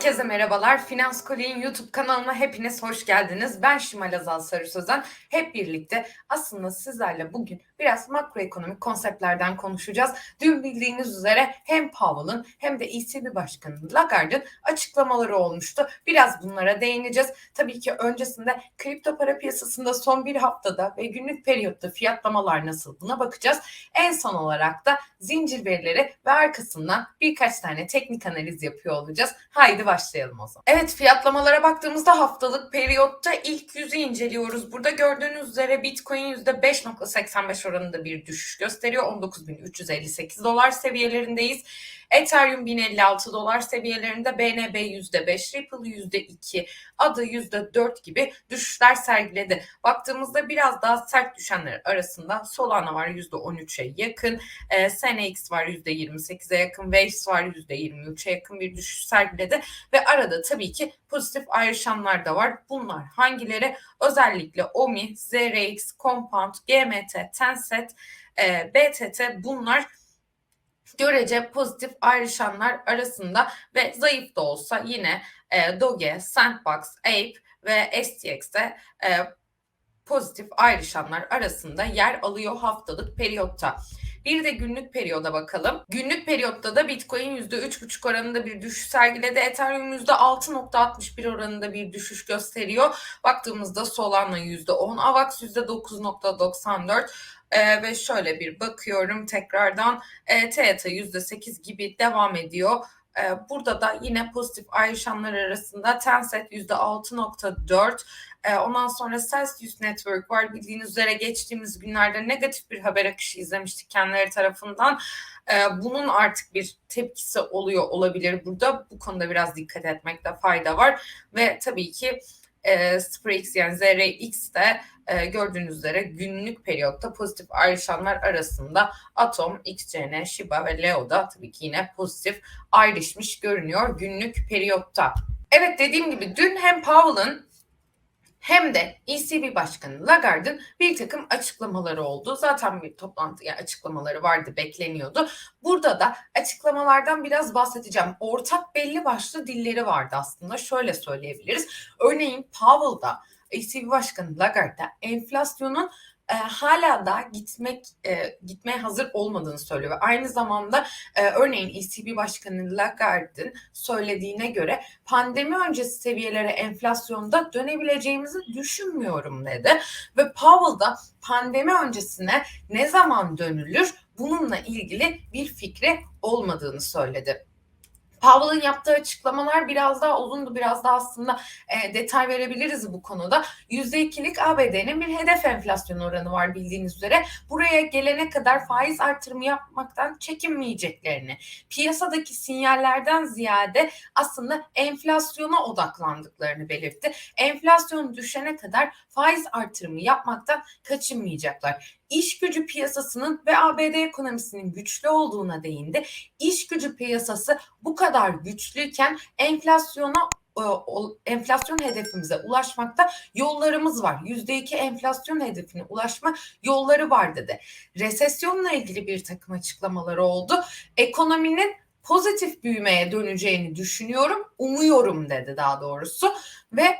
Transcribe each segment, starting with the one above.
Herkese merhabalar. Finans Kolik'in YouTube kanalına hepiniz hoş geldiniz. Ben Şimal Azal Sarı Sözen. Hep birlikte aslında sizlerle bugün biraz makroekonomik konseptlerden konuşacağız. Dün bildiğiniz üzere hem Powell'ın hem de ECB Başkanı Lagarde'ın açıklamaları olmuştu. Biraz bunlara değineceğiz. Tabii ki öncesinde kripto para piyasasında son bir haftada ve günlük periyotta fiyatlamalar nasıl buna bakacağız. En son olarak da zincir verileri ve arkasından birkaç tane teknik analiz yapıyor olacağız. Haydi başlayalım o zaman. Evet fiyatlamalara baktığımızda haftalık periyotta ilk yüzü inceliyoruz. Burada gördüğünüz üzere Bitcoin %5.85 oranında bir düşüş gösteriyor. 19.358 dolar seviyelerindeyiz. Ethereum 1056 dolar seviyelerinde, BNB %5, Ripple %2, ADA %4 gibi düşüşler sergiledi. Baktığımızda biraz daha sert düşenler arasında Solana var %13'e yakın, e, SNX var %28'e yakın, Waves var %23'e yakın bir düşüş sergiledi ve arada tabii ki pozitif ayrışanlar da var. Bunlar hangileri? Özellikle OMI, ZRX, Compound, GMT, Tencent, e, BTT bunlar görece pozitif ayrışanlar arasında ve zayıf da olsa yine e, Doge, Sandbox, Ape ve STX'de e, pozitif ayrışanlar arasında yer alıyor haftalık periyotta. Bir de günlük periyoda bakalım. Günlük periyotta da Bitcoin %3,5 oranında bir düşüş sergiledi. Ethereum %6,61 oranında bir düşüş gösteriyor. Baktığımızda Solana %10, AVAX %9,94 ee, ve şöyle bir bakıyorum tekrardan e, TETA %8 gibi devam ediyor. Ee, burada da yine pozitif ayrışanlar arasında Tencent %6.4 ee, ondan sonra Celsius Network var. Bildiğiniz üzere geçtiğimiz günlerde negatif bir haber akışı izlemiştik kendileri tarafından. Ee, bunun artık bir tepkisi oluyor olabilir burada. Bu konuda biraz dikkat etmekte fayda var. Ve tabii ki e, SpaceX yani ZRX de e, gördüğünüz üzere günlük periyotta pozitif ayrışanlar arasında Atom, XCN, Shiba ve Leo da tabii ki yine pozitif ayrışmış görünüyor günlük periyotta. Evet dediğim gibi dün hem Powell'ın hem de ECB Başkanı Lagarde'ın bir takım açıklamaları oldu. Zaten bir toplantı yani açıklamaları vardı, bekleniyordu. Burada da açıklamalardan biraz bahsedeceğim. Ortak belli başlı dilleri vardı aslında. Şöyle söyleyebiliriz. Örneğin Powell'da ECB Başkanı Lagarde enflasyonun e, hala da gitmek e, gitmeye hazır olmadığını söylüyor. Ve aynı zamanda e, örneğin ECB Başkanı Lagarde'ın söylediğine göre pandemi öncesi seviyelere enflasyonda dönebileceğimizi düşünmüyorum dedi. Ve Powell da pandemi öncesine ne zaman dönülür? Bununla ilgili bir fikri olmadığını söyledi. Powell'ın yaptığı açıklamalar biraz daha uzundu, biraz daha aslında e, detay verebiliriz bu konuda. %2'lik ABD'nin bir hedef enflasyon oranı var bildiğiniz üzere. Buraya gelene kadar faiz artırımı yapmaktan çekinmeyeceklerini, piyasadaki sinyallerden ziyade aslında enflasyona odaklandıklarını belirtti. Enflasyon düşene kadar faiz artırımı yapmaktan kaçınmayacaklar iş gücü piyasasının ve ABD ekonomisinin güçlü olduğuna değindi. İş gücü piyasası bu kadar güçlüyken enflasyona e, enflasyon hedefimize ulaşmakta yollarımız var. Yüzde iki enflasyon hedefine ulaşma yolları var dedi. Resesyonla ilgili bir takım açıklamaları oldu. Ekonominin pozitif büyümeye döneceğini düşünüyorum, umuyorum dedi daha doğrusu ve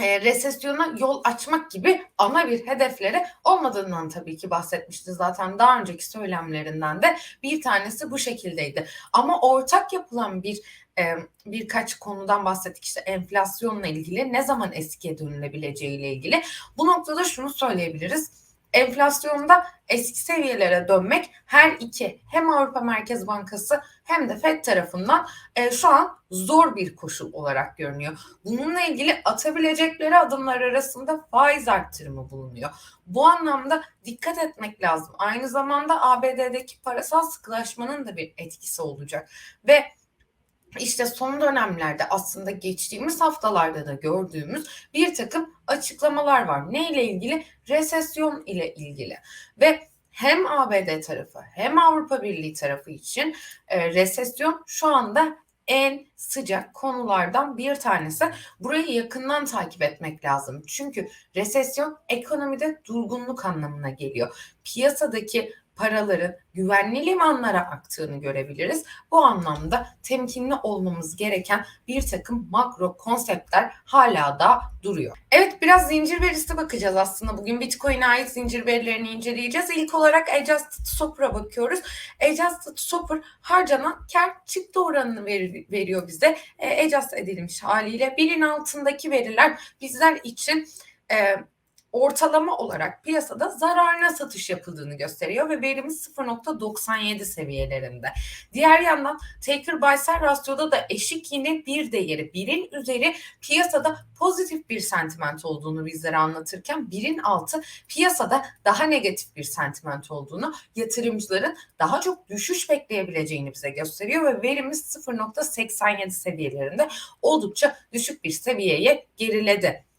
e, resesyona yol açmak gibi ana bir hedefleri olmadığından tabii ki bahsetmişti zaten daha önceki söylemlerinden de bir tanesi bu şekildeydi. Ama ortak yapılan bir e, birkaç konudan bahsettik işte enflasyonla ilgili ne zaman eskiye dönülebileceği ile ilgili. Bu noktada şunu söyleyebiliriz enflasyonda eski seviyelere dönmek her iki hem Avrupa Merkez Bankası hem de Fed tarafından e, şu an zor bir koşul olarak görünüyor. Bununla ilgili atabilecekleri adımlar arasında faiz arttırımı bulunuyor. Bu anlamda dikkat etmek lazım. Aynı zamanda ABD'deki parasal sıkılaşmanın da bir etkisi olacak ve işte son dönemlerde aslında geçtiğimiz haftalarda da gördüğümüz bir takım açıklamalar var. Ne ile ilgili? Resesyon ile ilgili. Ve hem ABD tarafı hem Avrupa Birliği tarafı için e, resesyon şu anda en sıcak konulardan bir tanesi. Burayı yakından takip etmek lazım. Çünkü resesyon ekonomide durgunluk anlamına geliyor. Piyasadaki paraların güvenli limanlara aktığını görebiliriz. Bu anlamda temkinli olmamız gereken bir takım makro konseptler hala da duruyor. Evet biraz zincir verisi bakacağız aslında. Bugün Bitcoin'e ait zincir verilerini inceleyeceğiz. İlk olarak Adjusted Swap'ra bakıyoruz. Adjusted Swap'ır harcanan kar çıktı oranını ver, veriyor bize. E, adjust edilmiş haliyle. Birin altındaki veriler bizler için e, ortalama olarak piyasada zararına satış yapıldığını gösteriyor ve verimiz 0.97 seviyelerinde. Diğer yandan taker buy sell rasyoda da eşik yine bir değeri birin üzeri piyasada pozitif bir sentiment olduğunu bizlere anlatırken birin altı piyasada daha negatif bir sentiment olduğunu yatırımcıların daha çok düşüş bekleyebileceğini bize gösteriyor ve verimiz 0.87 seviyelerinde oldukça düşük bir seviyeye geriledi.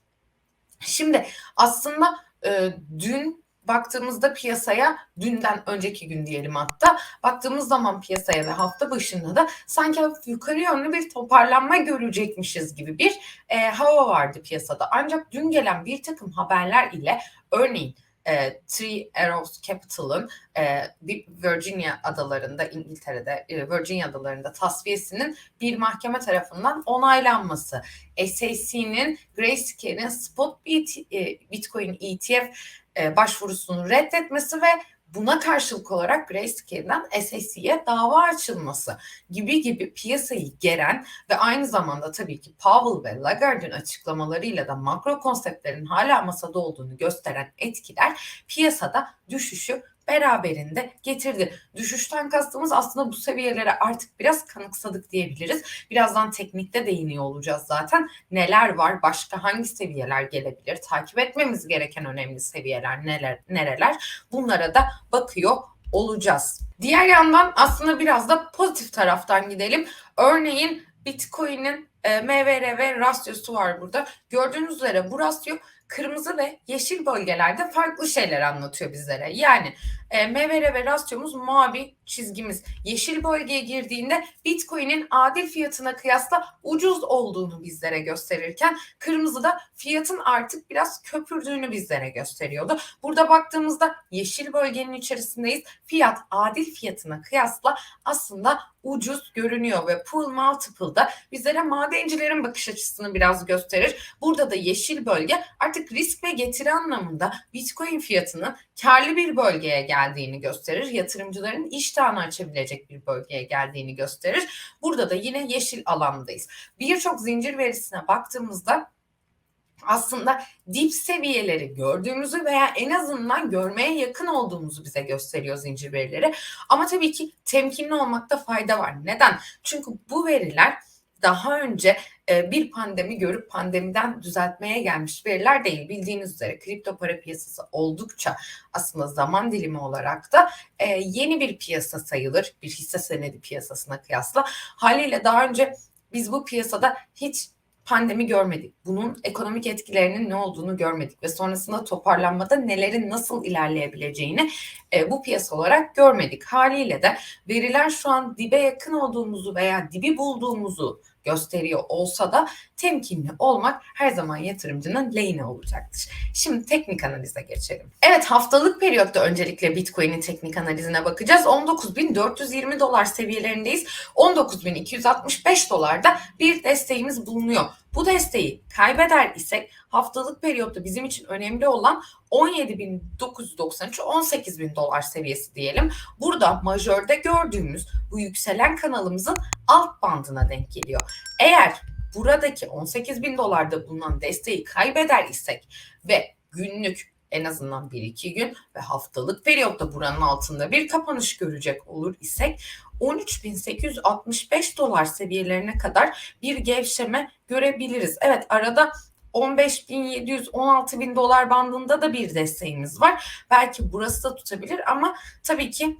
Şimdi aslında e, dün baktığımızda piyasaya dünden önceki gün diyelim hatta baktığımız zaman piyasaya ve hafta başında da sanki yukarı yönlü bir toparlanma görecekmişiz gibi bir e, hava vardı piyasada. Ancak dün gelen bir takım haberler ile örneğin e, Three Arrows Capital'ın e, Virginia adalarında İngiltere'de e, Virginia adalarında tasfiyesinin bir mahkeme tarafından onaylanması, SEC'nin Grayscale'in spot e, Bitcoin ETF e, başvurusunu reddetmesi ve buna karşılık olarak Grayscale'den SEC'ye dava açılması gibi gibi piyasayı geren ve aynı zamanda tabii ki Powell ve Lagarde'ın açıklamalarıyla da makro konseptlerin hala masada olduğunu gösteren etkiler piyasada düşüşü beraberinde getirdi. Düşüşten kastımız aslında bu seviyelere artık biraz kanıksadık diyebiliriz. Birazdan teknikte değiniyor olacağız zaten. Neler var, başka hangi seviyeler gelebilir, takip etmemiz gereken önemli seviyeler neler, nereler bunlara da bakıyor olacağız. Diğer yandan aslında biraz da pozitif taraftan gidelim. Örneğin Bitcoin'in e, MVR rasyosu var burada. Gördüğünüz üzere bu rasyo kırmızı ve yeşil bölgelerde farklı şeyler anlatıyor bizlere. Yani e, MVR ve rasyomuz mavi çizgimiz yeşil bölgeye girdiğinde Bitcoin'in adil fiyatına kıyasla ucuz olduğunu bizlere gösterirken kırmızı da fiyatın artık biraz köpürdüğünü bizlere gösteriyordu. Burada baktığımızda yeşil bölgenin içerisindeyiz. Fiyat adil fiyatına kıyasla aslında ucuz görünüyor ve pool multiple'da bizlere madencilerin bakış açısını biraz gösterir. Burada da yeşil bölge artık risk ve getiri anlamında Bitcoin fiyatının karlı bir bölgeye geldiğini gösterir. Yatırımcıların iştahını açabilecek bir bölgeye geldiğini gösterir. Burada da yine yeşil alandayız. Birçok zincir verisine baktığımızda aslında dip seviyeleri gördüğümüzü veya en azından görmeye yakın olduğumuzu bize gösteriyor zincir verileri. Ama tabii ki temkinli olmakta fayda var. Neden? Çünkü bu veriler daha önce bir pandemi görüp pandemiden düzeltmeye gelmiş veriler değil. Bildiğiniz üzere kripto para piyasası oldukça aslında zaman dilimi olarak da e, yeni bir piyasa sayılır. Bir hisse senedi piyasasına kıyasla. Haliyle daha önce biz bu piyasada hiç pandemi görmedik. Bunun ekonomik etkilerinin ne olduğunu görmedik ve sonrasında toparlanmada nelerin nasıl ilerleyebileceğini e, bu piyasa olarak görmedik. Haliyle de veriler şu an dibe yakın olduğumuzu veya dibi bulduğumuzu gösteriyor olsa da temkinli olmak her zaman yatırımcının lehine olacaktır. Şimdi teknik analize geçelim. Evet haftalık periyotta öncelikle Bitcoin'in teknik analizine bakacağız. 19.420 dolar seviyelerindeyiz. 19.265 dolarda bir desteğimiz bulunuyor. Bu desteği kaybeder isek haftalık periyotta bizim için önemli olan 17.993-18.000 dolar seviyesi diyelim. Burada majörde gördüğümüz bu yükselen kanalımızın alt bandına denk geliyor. Eğer buradaki 18.000 dolarda bulunan desteği kaybeder isek ve günlük en azından 1-2 gün ve haftalık periyotta buranın altında bir kapanış görecek olur isek 13.865 dolar seviyelerine kadar bir gevşeme görebiliriz. Evet arada 15.700 16.000 dolar bandında da bir desteğimiz var. Belki burası da tutabilir ama tabii ki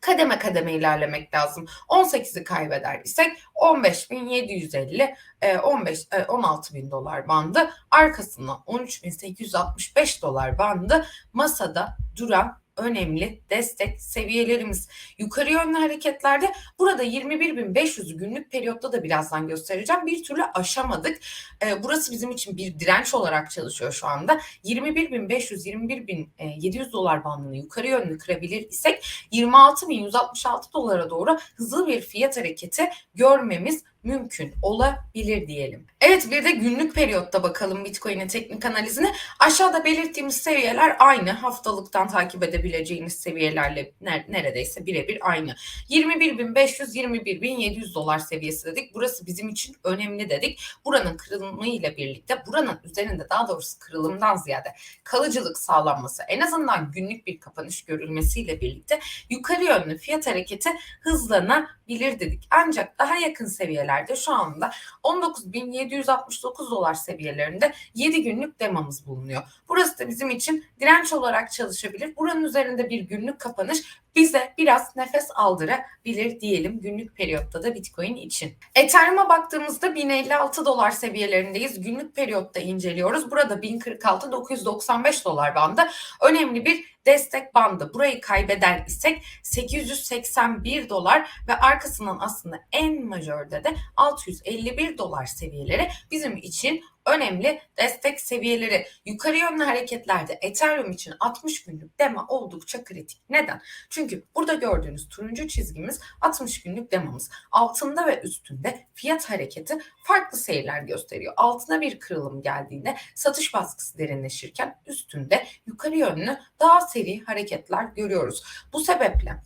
kademe kademe ilerlemek lazım. 18'i kaybeder isek 15.750 15 16.000 dolar bandı arkasından 13.865 dolar bandı masada duran önemli destek seviyelerimiz. Yukarı yönlü hareketlerde burada 21.500'ü günlük periyotta da birazdan göstereceğim. Bir türlü aşamadık. E, burası bizim için bir direnç olarak çalışıyor şu anda. 21.500-21.700 dolar bandını yukarı yönlü kırabilir isek 26.166 dolara doğru hızlı bir fiyat hareketi görmemiz mümkün olabilir diyelim. Evet bir de günlük periyotta bakalım Bitcoin'in teknik analizine. Aşağıda belirttiğimiz seviyeler aynı. Haftalıktan takip edebileceğiniz seviyelerle neredeyse birebir aynı. 21.500-21.700 dolar seviyesi dedik. Burası bizim için önemli dedik. Buranın kırılımı ile birlikte buranın üzerinde daha doğrusu kırılımdan ziyade kalıcılık sağlanması en azından günlük bir kapanış görülmesiyle birlikte yukarı yönlü fiyat hareketi hızlanabilir dedik. Ancak daha yakın seviyeler seviyelerde şu anda 19.769 dolar seviyelerinde 7 günlük demamız bulunuyor. Burası da bizim için direnç olarak çalışabilir. Buranın üzerinde bir günlük kapanış bize biraz nefes aldırabilir diyelim günlük periyotta da Bitcoin için. Ethereum'a baktığımızda 1056 dolar seviyelerindeyiz. Günlük periyotta inceliyoruz. Burada 1046 995 dolar bandı. Önemli bir destek bandı. Burayı kaybeder isek 881 dolar ve arkasından aslında en majörde de 651 dolar seviyeleri bizim için önemli destek seviyeleri. Yukarı yönlü hareketlerde Ethereum için 60 günlük dema oldukça kritik. Neden? Çünkü burada gördüğünüz turuncu çizgimiz 60 günlük demamız. Altında ve üstünde fiyat hareketi farklı seyirler gösteriyor. Altına bir kırılım geldiğinde satış baskısı derinleşirken üstünde yukarı yönlü daha seri hareketler görüyoruz. Bu sebeple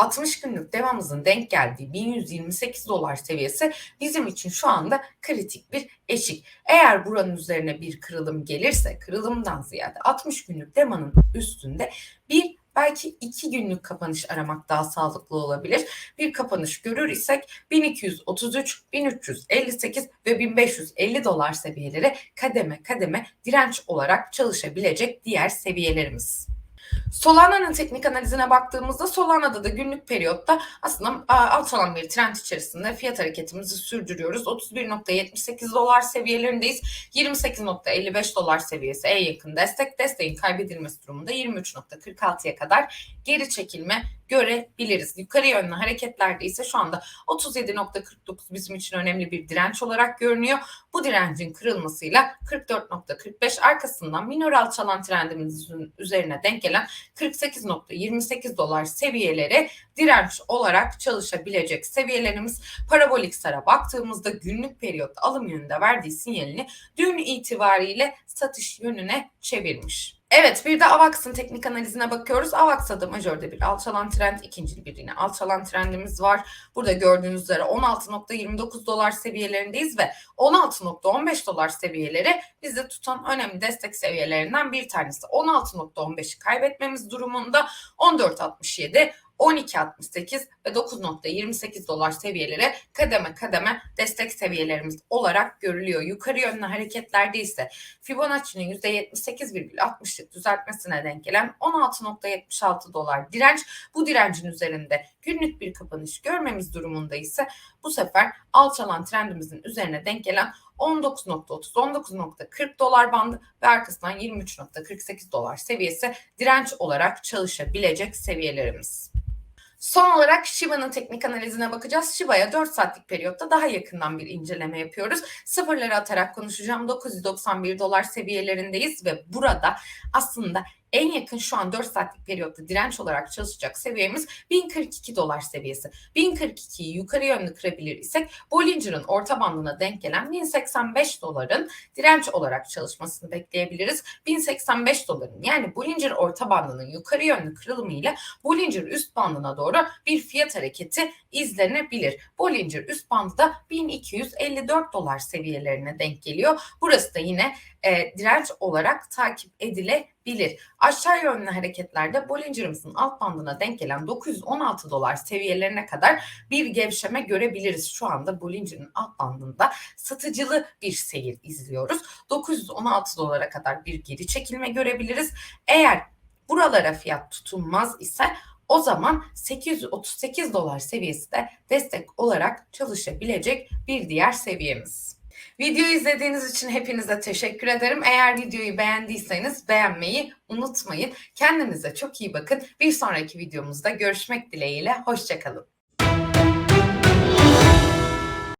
60 günlük devamımızın denk geldiği 1128 dolar seviyesi bizim için şu anda kritik bir eşik. Eğer buranın üzerine bir kırılım gelirse kırılımdan ziyade 60 günlük demanın üstünde bir belki iki günlük kapanış aramak daha sağlıklı olabilir. Bir kapanış görür isek 1233, 1358 ve 1550 dolar seviyeleri kademe kademe direnç olarak çalışabilecek diğer seviyelerimiz. Solana'nın teknik analizine baktığımızda Solana'da da günlük periyotta aslında alçalan bir trend içerisinde fiyat hareketimizi sürdürüyoruz. 31.78 dolar seviyelerindeyiz. 28.55 dolar seviyesi en yakın destek. Desteğin kaybedilmesi durumunda 23.46'ya kadar geri çekilme görebiliriz. Yukarı yönlü hareketlerde ise şu anda 37.49 bizim için önemli bir direnç olarak görünüyor. Bu direncin kırılmasıyla 44.45 arkasından minor alçalan trendimizin üzerine denk gelen 48.28 dolar seviyeleri direnç olarak çalışabilecek seviyelerimiz. Parabolik sara baktığımızda günlük periyot alım yönünde verdiği sinyalini dün itibariyle satış yönüne çevirmiş. Evet bir de AVAX'ın teknik analizine bakıyoruz. AVAX'ta da majörde bir alçalan trend, ikinci bir yine alçalan trendimiz var. Burada gördüğünüz üzere 16.29 dolar seviyelerindeyiz ve 16.15 dolar seviyeleri bizi tutan önemli destek seviyelerinden bir tanesi. 16.15'i kaybetmemiz durumunda 14.67 12.68 ve 9.28 dolar seviyeleri kademe kademe destek seviyelerimiz olarak görülüyor. Yukarı yönlü hareketlerde ise Fibonacci'nin %78,60'lık düzeltmesine denk gelen 16.76 dolar direnç. Bu direncin üzerinde günlük bir kapanış görmemiz durumunda ise bu sefer alçalan trendimizin üzerine denk gelen 19.30, 19.40 dolar bandı ve arkasından 23.48 dolar seviyesi direnç olarak çalışabilecek seviyelerimiz. Son olarak Shiba'nın teknik analizine bakacağız. Shiba'ya 4 saatlik periyotta daha yakından bir inceleme yapıyoruz. Sıfırları atarak konuşacağım. 991 dolar seviyelerindeyiz ve burada aslında en yakın şu an 4 saatlik periyotta direnç olarak çalışacak seviyemiz 1042 dolar seviyesi. 1042'yi yukarı yönlü kırabilir isek Bollinger'ın orta bandına denk gelen 1085 doların direnç olarak çalışmasını bekleyebiliriz. 1085 doların yani Bollinger orta bandının yukarı yönlü kırılımı ile Bollinger üst bandına doğru bir fiyat hareketi izlenebilir. Bollinger üst bandı da 1254 dolar seviyelerine denk geliyor. Burası da yine e, direnç olarak takip edilebilir. Aşağı yönlü hareketlerde Bollinger'ımızın alt bandına denk gelen 916 dolar seviyelerine kadar bir gevşeme görebiliriz. Şu anda Bollinger'ın alt bandında satıcılı bir seyir izliyoruz. 916 dolara kadar bir geri çekilme görebiliriz. Eğer buralara fiyat tutunmaz ise o zaman 838 dolar seviyesi de destek olarak çalışabilecek bir diğer seviyemiz. Videoyu izlediğiniz için hepinize teşekkür ederim. Eğer videoyu beğendiyseniz beğenmeyi unutmayın. Kendinize çok iyi bakın. Bir sonraki videomuzda görüşmek dileğiyle. Hoşçakalın.